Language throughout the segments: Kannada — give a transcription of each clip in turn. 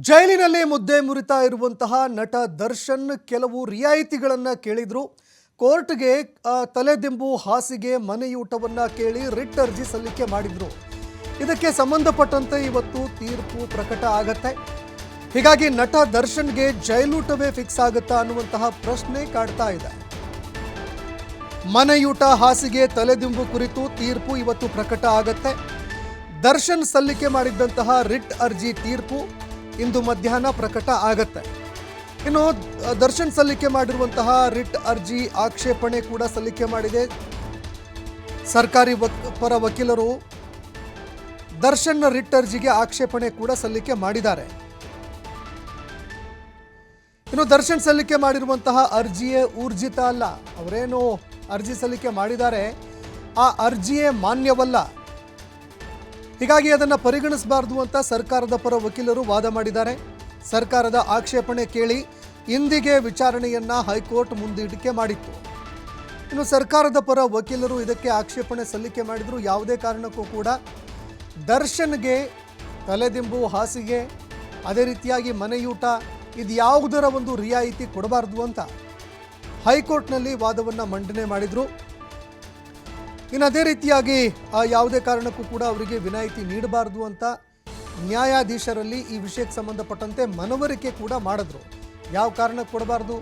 ಜೈಲಿನಲ್ಲಿ ಮುದ್ದೆ ಮುರಿತಾ ಇರುವಂತಹ ನಟ ದರ್ಶನ್ ಕೆಲವು ರಿಯಾಯಿತಿಗಳನ್ನು ಕೇಳಿದ್ರು. ಕೋರ್ಟ್ಗೆ ಆ, ತಲೆದಿಂಬು ಹಾಸಿಗೆ ಮನೆಯೂಟವನ್ನು ಕೇಳಿ ರಿಟ್ ಅರ್ಜಿ ಸಲ್ಲಿಕೆ ಮಾಡಿದ್ರು. ಇದಕ್ಕೆ ಸಂಬಂಧಪಟ್ಟಂತೆ ಇವತ್ತು ತೀರ್ಪು ಪ್ರಕಟ ಆಗತ್ತೆ. ಹೀಗಾಗಿ ನಟ ದರ್ಶನ್ಗೆ ಜೈಲೂಟವೇ ಫಿಕ್ಸ್ ಆಗುತ್ತಾ ಅನ್ನುವಂತಹ ಪ್ರಶ್ನೆ ಕಾಡ್ತಾ ಇದೆ. ಮನೆಯೂಟ ಹಾಸಿಗೆ ತಲೆದಿಂಬು ಕುರಿತು ತೀರ್ಪು ಇವತ್ತು ಪ್ರಕಟ ಆಗತ್ತೆ. ದರ್ಶನ್ ಸಲ್ಲಿಕೆ ಮಾಡಿದ್ದಂತಹ ರಿಟ್ ಅರ್ಜಿ ತೀರ್ಪು ಇಂದು ಮಧ್ಯಾಹ್ನ ಪ್ರಕಟ ಆಗತ್ತೆ. ಇನ್ನು ದರ್ಶನ್ ಸಲ್ಲಿಕೆ ಮಾಡಿರುವಂತಹ ರಿಟ್ ಅರ್ಜಿ ಆಕ್ಷೇಪಣೆ ಕೂಡ ಸಲ್ಲಿಕೆ ಮಾಡಿದೆ. ಸರ್ಕಾರಿ ಪರ ವಕೀಲರು ದರ್ಶನ್ ರಿಟ್ ಅರ್ಜಿಗೆ ಆಕ್ಷೇಪಣೆ ಕೂಡ ಸಲ್ಲಿಕೆ ಮಾಡಿದ್ದಾರೆ. ಇನ್ನು, ದರ್ಶನ್ ಸಲ್ಲಿಕೆ ಮಾಡಿರುವಂತಹ ಅರ್ಜಿಯೇ ಊರ್ಜಿತ ಅಲ್ಲ. ಅವರೇನು ಅರ್ಜಿ ಸಲ್ಲಿಕೆ ಮಾಡಿದ್ದಾರೆ. ಆ ಅರ್ಜಿಯೇ ಮಾನ್ಯವಲ್ಲ. ಹೀಗಾಗಿ ಅದನ್ನು ಪರಿಗಣಿಸಬಾರದು ಅಂತ ಸರ್ಕಾರದ ಪರ ವಕೀಲರು ವಾದ ಮಾಡಿದ್ದಾರೆ. ಸರ್ಕಾರದ ಆಕ್ಷೇಪಣೆ ಕೇಳಿ ಇಂದಿಗೆ ವಿಚಾರಣೆಯನ್ನ ಹೈಕೋರ್ಟ್ ಮುಂದೂಡಿಕೆ ಮಾಡಿತ್ತು. ಇನ್ನು ಸರ್ಕಾರದ ಪರ ವಕೀಲರು ಇದಕ್ಕೆ ಆಕ್ಷೇಪಣೆ ಸಲ್ಲಿಕೆ ಮಾಡಿದ್ರು. ಯಾವುದೇ ಕಾರಣಕ್ಕೂ ಕೂಡ ದರ್ಶನ್ಗೆ ತಲೆದಿಂಬು ಹಾಸಿಗೆ, ಅದೇ ರೀತಿಯಾಗಿ ಮನೆಯೂಟ, ಇದು ಯಾವುದರ ಒಂದು ರಿಯಾಯಿತಿ ಕೊಡಬಾರ್ದು ಅಂತ ಹೈಕೋರ್ಟ್ನಲ್ಲಿ ವಾದವನ್ನು ಮಂಡನೆ ಮಾಡಿದರು. ಇನ್ನು ಅದೇ ರೀತಿಯಾಗಿ ಯಾವುದೇ ಕಾರಣಕ್ಕೂ ಕೂಡ ಅವರಿಗೆ ವಿನಾಯಿತಿ ನೀಡಬಾರದು ಅಂತ ನ್ಯಾಯಾಧೀಶರಲ್ಲಿ ಈ ವಿಷಯಕ್ಕೆ ಸಂಬಂಧಪಟ್ಟಂತೆ ಮನವರಿಕೆ ಕೂಡ ಮಾಡಿದ್ರು. ಯಾವ ಕಾರಣಕ್ಕೆ ಕೊಡಬಾರ್ದು?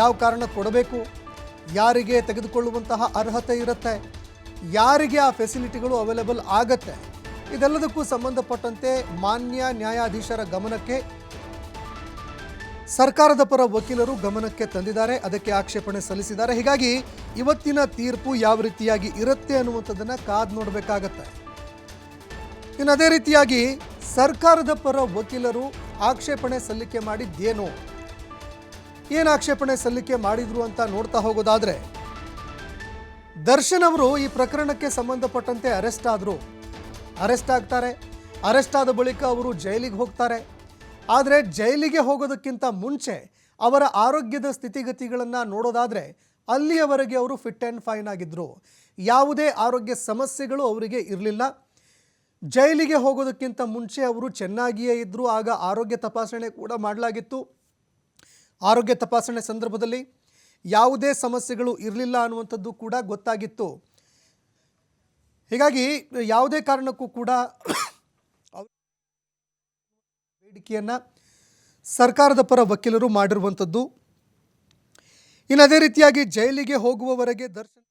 ಯಾವ ಕಾರಣ ಕೊಡಬೇಕು? ಯಾರಿಗೆ ತೆಗೆದುಕೊಳ್ಳುವಂತಹ ಅರ್ಹತೆ ಇರುತ್ತೆ? ಯಾರಿಗೆ ಆ ಫೆಸಿಲಿಟಿಗಳು ಅವೈಲೇಬಲ್ ಆಗತ್ತೆ? ಇದೆಲ್ಲದಕ್ಕೂ ಸಂಬಂಧಪಟ್ಟಂತೆ ಮಾನ್ಯ ನ್ಯಾಯಾಧೀಶರ ಗಮನಕ್ಕೆ ಸರ್ಕಾರದ ಪರ ವಕೀಲರು ಗಮನಕ್ಕೆ ತಂದಿದ್ದಾರೆ, ಅದಕ್ಕೆ ಆಕ್ಷೇಪಣೆ ಸಲ್ಲಿಸಿದ್ದಾರೆ. ಹೀಗಾಗಿ ಇವತ್ತಿನ ತೀರ್ಪು ಯಾವ ರೀತಿಯಾಗಿ ಇರುತ್ತೆ ಅನ್ನುವಂಥದ್ದನ್ನು ಕಾದು ನೋಡಬೇಕಾಗತ್ತೆ. ಇನ್ನು ಅದೇ ರೀತಿಯಾಗಿ ಸರ್ಕಾರದ ಪರ ವಕೀಲರು ಆಕ್ಷೇಪಣೆ ಸಲ್ಲಿಕೆ ಮಾಡಿದ್ದೇನು, ಏನು ಆಕ್ಷೇಪಣೆ ಸಲ್ಲಿಕೆ ಮಾಡಿದ್ರು ಅಂತ ನೋಡ್ತಾ ಹೋಗೋದಾದ್ರೆ, ದರ್ಶನ್ ಅವರು ಈ ಪ್ರಕರಣಕ್ಕೆ ಸಂಬಂಧಪಟ್ಟಂತೆ ಅರೆಸ್ಟ್ ಆದರು. ಅರೆಸ್ಟ್ ಆಗ್ತಾರೆ. ಅರೆಸ್ಟ್ ಆದ ಬಳಿಕ ಅವರು ಜೈಲಿಗೆ ಹೋಗ್ತಾರೆ. ಆದರೆ ಜೈಲಿಗೆ ಹೋಗೋದಕ್ಕಿಂತ ಮುಂಚೆ ಅವರ ಆರೋಗ್ಯದ ಸ್ಥಿತಿಗತಿಗಳನ್ನು ನೋಡೋದಾದರೆ ಅಲ್ಲಿಯವರೆಗೆ ಅವರು ಫಿಟ್ ಆ್ಯಂಡ್ ಫೈನ್ ಆಗಿದ್ದರು ಯಾವುದೇ ಆರೋಗ್ಯ ಸಮಸ್ಯೆಗಳು ಅವರಿಗೆ ಇರಲಿಲ್ಲ. ಜೈಲಿಗೆ ಹೋಗೋದಕ್ಕಿಂತ ಮುಂಚೆ ಅವರು ಚೆನ್ನಾಗಿಯೇ ಇದ್ದರು ಆಗ ಆರೋಗ್ಯ ತಪಾಸಣೆ ಕೂಡ ಮಾಡಲಾಗಿತ್ತು. ಆರೋಗ್ಯ ತಪಾಸಣೆ ಸಂದರ್ಭದಲ್ಲಿ ಯಾವುದೇ ಸಮಸ್ಯೆಗಳು ಇರಲಿಲ್ಲ ಅನ್ನುವಂಥದ್ದು ಕೂಡ ಗೊತ್ತಾಗಿತ್ತು. ಹೀಗಾಗಿ ಯಾವುದೇ ಕಾರಣಕ್ಕೂ ಕೂಡ ಬೇಡಿಕೆಯನ್ನು ಸರ್ಕಾರದ ಪರ ವಕೀಲರು ಮಾಡಿರುವಂಥದ್ದು. ಇನ್ನು ಅದೇ ರೀತಿಯಾಗಿ ಜೈಲಿಗೆ ಹೋಗುವವರೆಗೆ ದರ್ಶನ್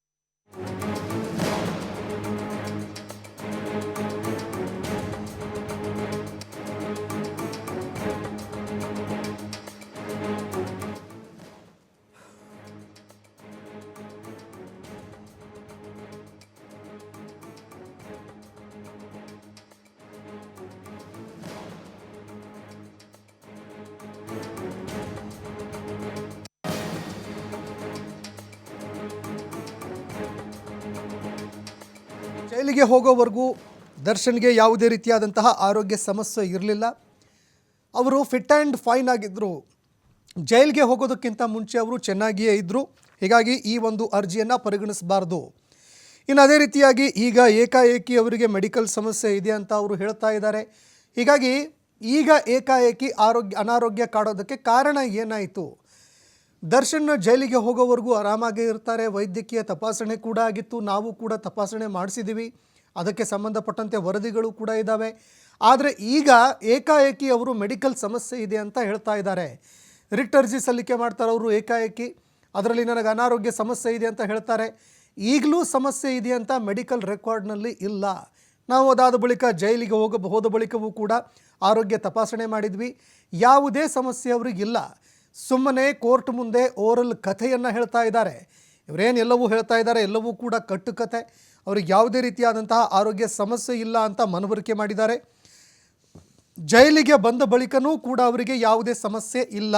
ಜೈಲಿಗೆ ಹೋಗೋವರೆಗೂ ದರ್ಶನ್ಗೆ ಯಾವುದೇ ರೀತಿಯಾದಂತಹ ಆರೋಗ್ಯ ಸಮಸ್ಯೆ ಇರಲಿಲ್ಲ. ಅವರು ಫಿಟ್ ಆ್ಯಂಡ್ ಫೈನ್ ಆಗಿದ್ದರು ಜೈಲಿಗೆ ಹೋಗೋದಕ್ಕಿಂತ ಮುಂಚೆ ಅವರು ಚೆನ್ನಾಗಿಯೇ ಇದ್ದರು ಹೀಗಾಗಿ ಈ ಒಂದು ಅರ್ಜಿಯನ್ನು ಪರಿಗಣಿಸಬಾರ್ದು. ಇನ್ನು ಅದೇ ರೀತಿಯಾಗಿ ಈಗ ಏಕಾಏಕಿ ಅವರಿಗೆ ಮೆಡಿಕಲ್ ಸಮಸ್ಯೆ ಇದೆ ಅಂತ ಅವರು ಹೇಳ್ತಾ ಇದ್ದಾರೆ. ಹೀಗಾಗಿ ಈಗ ಏಕಾಏಕಿ ಆರೋಗ್ಯ, ಅನಾರೋಗ್ಯ ಕಾಡೋದಕ್ಕೆ ಕಾರಣ ಏನಾಯಿತು? ದರ್ಶನ್ ಜೈಲಿಗೆ ಹೋಗೋವರೆಗೂ ಆರಾಮಾಗಿ ಇರ್ತಾರೆ. ವೈದ್ಯಕೀಯ ತಪಾಸಣೆ ಕೂಡ ಆಗಿತ್ತು. ನಾವು ಕೂಡ ತಪಾಸಣೆ ಮಾಡಿಸಿದ್ದೀವಿ ಅದಕ್ಕೆ ಸಂಬಂಧಪಟ್ಟಂತೆ ವರದಿಗಳು ಕೂಡ ಇದ್ದಾವೆ ಆದರೆ ಈಗ ಏಕಾಏಕಿ ಅವರು ಮೆಡಿಕಲ್ ಸಮಸ್ಯೆ ಇದೆ ಅಂತ ಹೇಳ್ತಾ ಇದ್ದಾರೆ. ರಿಟ್ ಅರ್ಜಿ ಸಲ್ಲಿಕೆ ಮಾಡ್ತಾರೆ ಅವರು ಏಕಾಏಕಿ. ಅದರಲ್ಲಿ ನನಗೆ ಅನಾರೋಗ್ಯ ಸಮಸ್ಯೆ ಇದೆ ಅಂತ ಹೇಳ್ತಾರೆ. ಈಗಲೂ ಸಮಸ್ಯೆ ಇದೆ ಅಂತ ಮೆಡಿಕಲ್ ರೆಕಾರ್ಡ್ನಲ್ಲಿ ಇಲ್ಲ. ನಾವು ಅದಾದ ಬಳಿಕ ಜೈಲಿಗೆ ಹೋಗ ಹೋದ ಬಳಿಕವೂ ಕೂಡ ಆರೋಗ್ಯ ತಪಾಸಣೆ ಮಾಡಿದ್ವಿ. ಯಾವುದೇ ಸಮಸ್ಯೆ ಅವರಿಗಿಲ್ಲ. ಸುಮ್ಮನೆ ಕೋರ್ಟ್ ಮುಂದೆ ಓರಲ್ ಕಥೆಯನ್ನು ಹೇಳ್ತಾ ಇದ್ದಾರೆ. ಇವರೇನು ಎಲ್ಲವೂ ಹೇಳ್ತಾ ಇದ್ದಾರೆ, ಎಲ್ಲವೂ ಕೂಡ ಕಟ್ಟುಕತೆ. ಅವ್ರಿಗೆ ಯಾವುದೇ ರೀತಿಯಾದಂತಹ ಆರೋಗ್ಯ ಸಮಸ್ಯೆ ಇಲ್ಲ ಅಂತ ಮನವರಿಕೆ ಮಾಡಿದ್ದಾರೆ. ಜೈಲಿಗೆ ಬಂದ ಬಳಿಕನೂ ಕೂಡ ಅವರಿಗೆ ಯಾವುದೇ ಸಮಸ್ಯೆ ಇಲ್ಲ.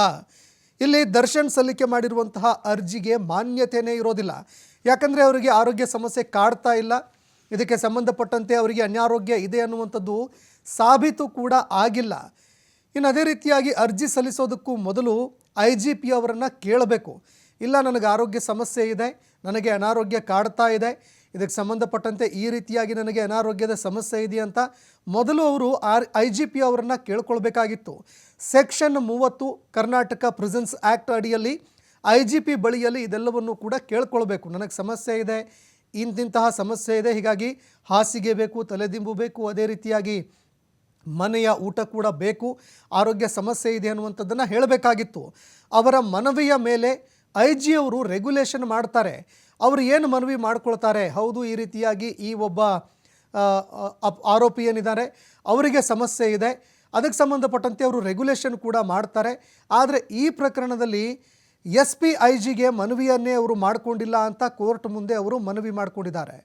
ಇಲ್ಲಿ ದರ್ಶನ್ ಸಲ್ಲಿಕೆ ಮಾಡಿರುವಂತಹ ಅರ್ಜಿಗೆ ಮಾನ್ಯತೆಯೇ ಇರೋದಿಲ್ಲ. ಯಾಕಂದರೆ ಅವರಿಗೆ ಆರೋಗ್ಯ ಸಮಸ್ಯೆ ಕಾಡ್ತಾ ಇಲ್ಲ. ಇದಕ್ಕೆ ಸಂಬಂಧಪಟ್ಟಂತೆ ಅವರಿಗೆ ಅನಾರೋಗ್ಯ ಇದೆ ಅನ್ನುವಂಥದ್ದು ಸಾಬೀತು ಕೂಡ ಆಗಿಲ್ಲ. ಇನ್ನು ಅದೇ ರೀತಿಯಾಗಿ ಅರ್ಜಿ ಸಲ್ಲಿಸೋದಕ್ಕೂ ಮೊದಲು ಐ ಜಿ ಪಿ ಅವರನ್ನು ಕೇಳಬೇಕು. ಇಲ್ಲ, ನನಗೆ ಆರೋಗ್ಯ ಸಮಸ್ಯೆ ಇದೆ, ನನಗೆ ಅನಾರೋಗ್ಯ ಕಾಡ್ತಾ ಇದೆ, ಇದಕ್ಕೆ ಸಂಬಂಧಪಟ್ಟಂತೆ ಈ ರೀತಿಯಾಗಿ ನನಗೆ ಅನಾರೋಗ್ಯದ ಸಮಸ್ಯೆ ಇದೆಯಂತ ಮೊದಲು ಅವರು ಆರ್ ಐ ಜಿ ಪಿ ಅವರನ್ನು ಕೇಳ್ಕೊಳ್ಬೇಕಾಗಿತ್ತು. ಸೆಕ್ಷನ್ ಮೂವತ್ತು ಕರ್ನಾಟಕ ಪ್ರಿಸನ್ಸ್ ಆ್ಯಕ್ಟ್ ಅಡಿಯಲ್ಲಿ ಐ ಜಿ ಪಿ ಬಳಿಯಲ್ಲಿ ಇದೆಲ್ಲವನ್ನು ಕೂಡ ಕೇಳ್ಕೊಳ್ಬೇಕು. ನನಗೆ ಸಮಸ್ಯೆ ಇದೆ, ಇಂತಿಂತಹ ಸಮಸ್ಯೆ ಇದೆ, ಹೀಗಾಗಿ ಹಾಸಿಗೆ ಬೇಕು, ತಲೆದಿಂಬು ಬೇಕು, ಅದೇ ರೀತಿಯಾಗಿ ಮನೆಯ ಊಟ ಕೂಡ ಬೇಕು, ಆರೋಗ್ಯ ಸಮಸ್ಯೆ ಇದೆ ಅನ್ನುವಂಥದ್ದನ್ನು ಹೇಳಬೇಕಾಗಿತ್ತು. ಅವರ ಮನವಿಯ ಮೇಲೆ ಐ ಜಿ ಅವರು ರೆಗ್ಯುಲೇಷನ್ ಮಾಡ್ತಾರೆ. ಅವರು ಏನು ಮನವಿ ಮಾಡ್ಕೊಳ್ತಾರೆ? ಹೌದು, ಈ ರೀತಿಯಾಗಿ ಈ ಒಬ್ಬ ಆರೋಪಿ ಏನಿದ್ದಾರೆ, ಅವರಿಗೆ ಸಮಸ್ಯೆ ಇದೆ. ಅದಕ್ಕೆ ಸಂಬಂಧಪಟ್ಟಂತೆ ಅವರು ರೆಗ್ಯುಲೇಷನ್ ಕೂಡ ಮಾಡ್ತಾರೆ. ಆದರೆ ಈ ಪ್ರಕರಣದಲ್ಲಿ ಎಸ್ ಪಿ ಐ ಜಿಗೆ ಮನವಿಯನ್ನೇ ಅವರು ಮಾಡಿಕೊಂಡಿಲ್ಲ ಅಂತ ಕೋರ್ಟ್ ಮುಂದೆ ಅವರು ಮನವಿ ಮಾಡಿಕೊಂಡಿದ್ದಾರೆ.